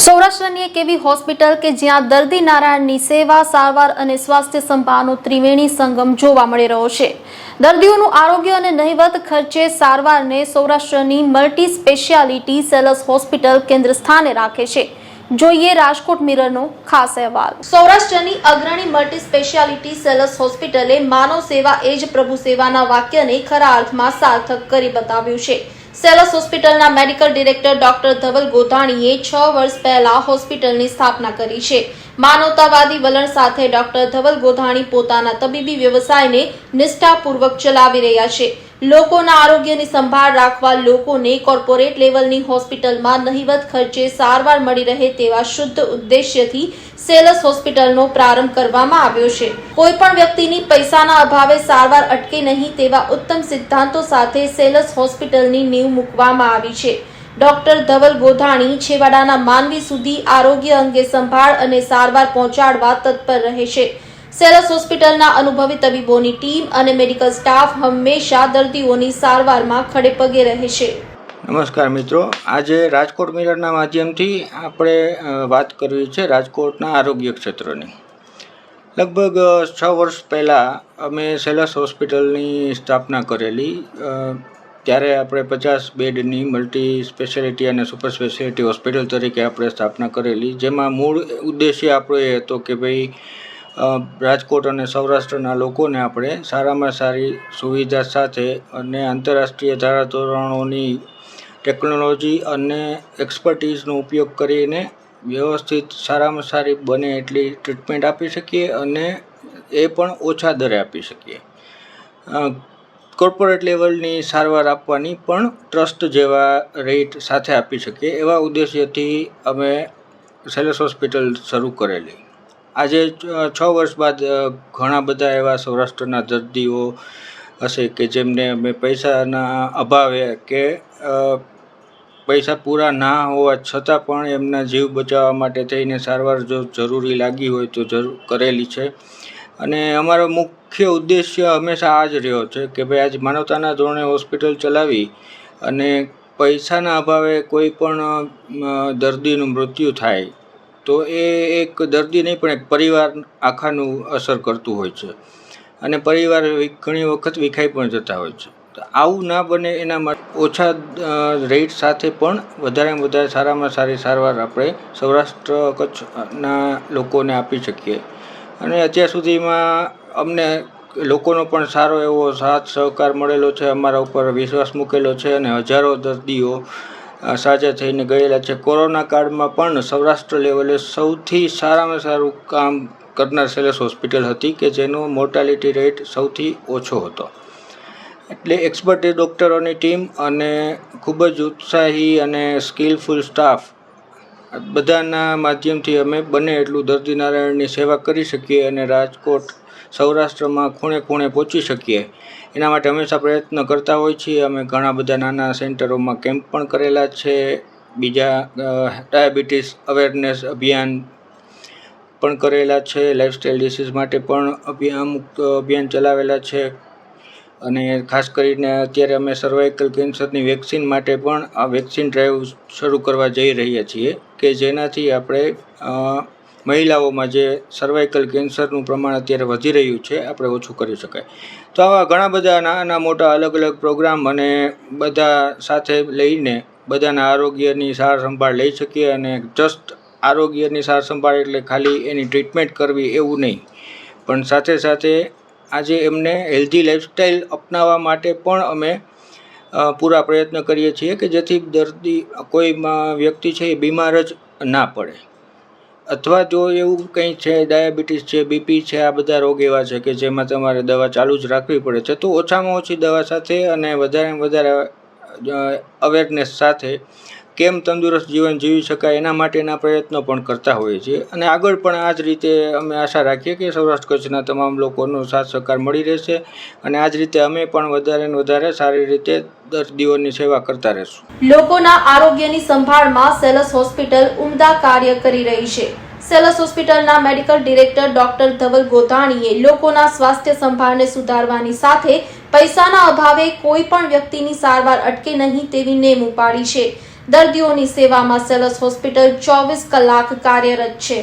સૌરાષ્ટ્રની એક એવી હોસ્પિટલ કે જ્યાં દર્દી નારાયણની સેવા, સારવાર અને સ્વાસ્થ્ય સંભાળનો ત્રિવેણી સંગમ જોવા મળી રહ્યો છે. દર્દીઓનું આરોગ્ય અને નહિવત ખર્ચે સારવારને સૌરાષ્ટ્રની મલ્ટી સ્પેશિયાલિટી સેલસ હોસ્પિટલ કેન્દ્ર સ્થાને રાખે છે. જોઈએ રાજકોટ મિરરનો ખાસ અહેવાલ. સૌરાષ્ટ્રની અગ્રણી મલ્ટી સ્પેશિયાલિટી સેલસ હોસ્પિટલે માનવ સેવા એ જ પ્રભુ સેવાના વાક્યને ખરા અર્થમાં સાર્થક કરી બતાવ્યું છે. સેલસ હોસ્પિટલના મેડિકલ ડિરેક્ટર ડોક્ટર ધવલ ગોધાણીએ છ વર્ષ પહેલા હોસ્પિટલની સ્થાપના કરી છે. માનવતાવાદી વલણ સાથે ડોક્ટર ધવલ ગોધાણી પોતાના તબીબી વ્યવસાયને નિષ્ઠાપૂર્વક ચલાવી રહ્યા છે. લોકોના આરોગ્યની સંભાળ રાખવા લોકોને કોર્પોરેટ લેવલની હોસ્પિટલમાં નહિવત ખર્ચે સારવાર મળી રહે તેવા શુદ્ધ ઉદ્દેશ્યથી સેલસ હોસ્પિટલનો પ્રારંભ કરવામાં આવ્યો છે. કોઈ પણ વ્યક્તિની પૈસાના અભાવે સારવાર અટકે નહીં તેવા ઉત્તમ સિદ્ધાંતો સાથે સેલસ હોસ્પિટલની નીંવ મૂકવામાં આવી છે. ડોક્ટર ધવલ ગોધાણી છેવાડાના માનવી સુધી આરોગ્ય અંગે સંભાળ અને સારવાર પહોંચાડવા તત્પર રહે છે સેલસ હોસ્પિટલના અનુભવી તબીબોની ટીમ અને મેડિકલ સ્ટાફ હંમેશા દર્દીઓની સારવારમાં ખડે પગે રહે છે નમસ્કાર મિત્રો, આજે રાજકોટ મિરરના માધ્યમથી આપણે વાત કરવી છે રાજકોટના આરોગ્ય ક્ષેત્રની. લગભગ છ વર્ષ પહેલાં અમે સેલસ હોસ્પિટલની સ્થાપના કરેલી. ત્યારે આપણે પચાસ બેડની મલ્ટી સ્પેશિયાલિટી અને સુપર સ્પેશિયાલિટી હોસ્પિટલ તરીકે આપણે સ્થાપના કરેલી, જેમાં મૂળ ઉદ્દેશ્ય આપણો એ હતો કે ભાઈ રાજકોટ અને સૌરાષ્ટ્રના લોકોને આપણે સારામાં સારી સુવિધા સાથે અને આંતરરાષ્ટ્રીય ધારાધોરણોની ટેકનોલોજી અને એક્સપર્ટીઝનો ઉપયોગ કરીને વ્યવસ્થિત સારામાં સારી બને એટલી ટ્રીટમેન્ટ આપી શકીએ અને એ પણ ઓછા દરે આપી શકીએ. કોર્પોરેટ લેવલની સારવાર આપવાની પણ ટ્રસ્ટ જેવા રેટ સાથે આપી શકીએ, એવા ઉદ્દેશ્યથી અમે સેલસ હોસ્પિટલ શરૂ કરેલી. આજે છ વર્ષ બાદ ઘણા બધા એવા સૌરાષ્ટ્રના દર્દીઓ હશે કે જેમને અમે પૈસાના અભાવે કે પૈસા પૂરા ના હોવા છતાં પણ એમના જીવ બચાવવા માટે થઈને સારવાર જો જરૂરી લાગી હોય તો જરૂર કરેલી છે. અને અમારો મુખ્ય ઉદ્દેશ્ય હંમેશા આ જ રહ્યો છે કે ભાઈ આજ માનવતાના ધોરણે હોસ્પિટલ ચલાવી અને પૈસાના અભાવે કોઈ પણ દર્દીનું મૃત્યુ થાય, તો એ એક દર્દી નહીં પણ એક પરિવાર આખાનું અસર કરતું હોય છે. અને પરિવાર ઘણી વખત વિખાઈ પણ જતા હોય છે. તો આવું ના બને એના માટે ઓછા રેટ સાથે પણ વધારેમાં વધારે સારામાં સારી સારવાર આપણે સૌરાષ્ટ્ર કચ્છના લોકોને આપી શકીએ. અને અત્યાર સુધીમાં અમને લોકોનો પણ સારો એવો સાથ સહકાર મળેલો છે, અમારા ઉપર વિશ્વાસ મૂકેલો છે અને હજારો દર્દીઓ સાજા થઈને ગયેલા છે. કોરોના કાળમાં પણ સૌરાષ્ટ્ર લેવલે સૌથી સારામાં સારું કામ કરનાર સેલેસ હોસ્પિટલ હતી કે જેનો મોર્ટાલિટી રેટ સૌથી ઓછો હતો. એટલે એક્સપર્ટ ડૉક્ટરોની ટીમ અને ખૂબ જ ઉત્સાહી અને સ્કિલફુલ સ્ટાફ બધાના માધ્યમથી અમે બને એટલું દર્દી નારાયણની સેવા કરી શકીએ અને રાજકોટ સૌરાષ્ટ્રમાં ખૂણે ખૂણે પહોંચી શકીએ. એના માટે હંમેશા પ્રયત્ન કરતા હોય છીએ. અમે ઘણા બધા નાના સેન્ટરોમાં કેમ્પ પણ કરેલા છે. બીજા ડાયાબિટીસ અવેરનેસ અભિયાન પણ કરેલા છે. લાઇફસ્ટાઈલ ડિસીઝ માટે પણ અભિયાન અમુક અભિયાન ચલાવેલા છે. અને ખાસ કરીને અત્યારે અમે સર્વાઇકલ કેન્સરની વેક્સિન માટે પણ આ વેક્સિન ડ્રાઈવ શરૂ કરવા જઈ રહ્યા છીએ કે જેનાથી આપણે મહિલાઓમાં જે સર્વાઇકલ કેન્સરનું પ્રમાણ અત્યારે વધી રહ્યું છે, આપણે ઓછું કરી શકાય. તો આવા ઘણા બધા નાના મોટા અલગ અલગ પ્રોગ્રામ અને બધા સાથે લઈને બધાના આરોગ્યની સાર સંભાળ લઈ શકીએ અને જસ્ટ આરોગ્યની સાર સંભાળ એટલે ખાલી એની ટ્રીટમેન્ટ કરવી એવું નહીં. પણ સાથે સાથે આજે એમને હેલ્ધી લાઇફસ્ટાઈલ અપનાવવા માટે પણ અમે પૂરા પ્રયત્ન કરીએ છીએ કે જેથી દર્દી, કોઈ વ્યક્તિ છે એ બીમાર જ ના પડે. અથવા જો એવું કંઈ છે, ડાયાબિટીસ છે, બીપી છે, આ બધા રોગ એવા છે કે જેમાં તમારે દવા ચાલુ જ રાખવી પડે છે, તો ઓછામાં ઓછી દવા સાથે અને વધારેમાં વધારે અવેરનેસ સાથે કેમ તંદુરસ્ત જીવન જીવી શકાય એના માટેના પ્રયત્નો પણ કરતા હોઈએ છીએ. અને આગળ પણ આ જ રીતે અમે આશા રાખીએ કે સૌરાષ્ટ્ર કચ્છના તમામ લોકોનો સાથ સહકાર મળી રહેશે અને આ જ રીતે અમે પણ વધારે ને વધારે સારી રીતે દર્દીઓની સેવા કરતા રહેશું. લોકોના આરોગ્યની સંભાળમાં સેલસ હોસ્પિટલ ઉમદા કાર્ય કરી રહી છે. સેલસ હોસ્પિટલના મેડિકલ ડિરેક્ટર ડોક્ટર ધવલ ગોધાણીએ લોકોના સ્વાસ્થ્ય સંભાળને સુધારવાની સાથે પૈસાના અભાવે કોઈ પણ વ્યક્તિની સારવાર અટકે નહીં તેવી નેમ ઉપાડી છે. દર્દીઓની સેવામાં સેલસ હોસ્પિટલ ચોવીસ કલાક કાર્યરત છે.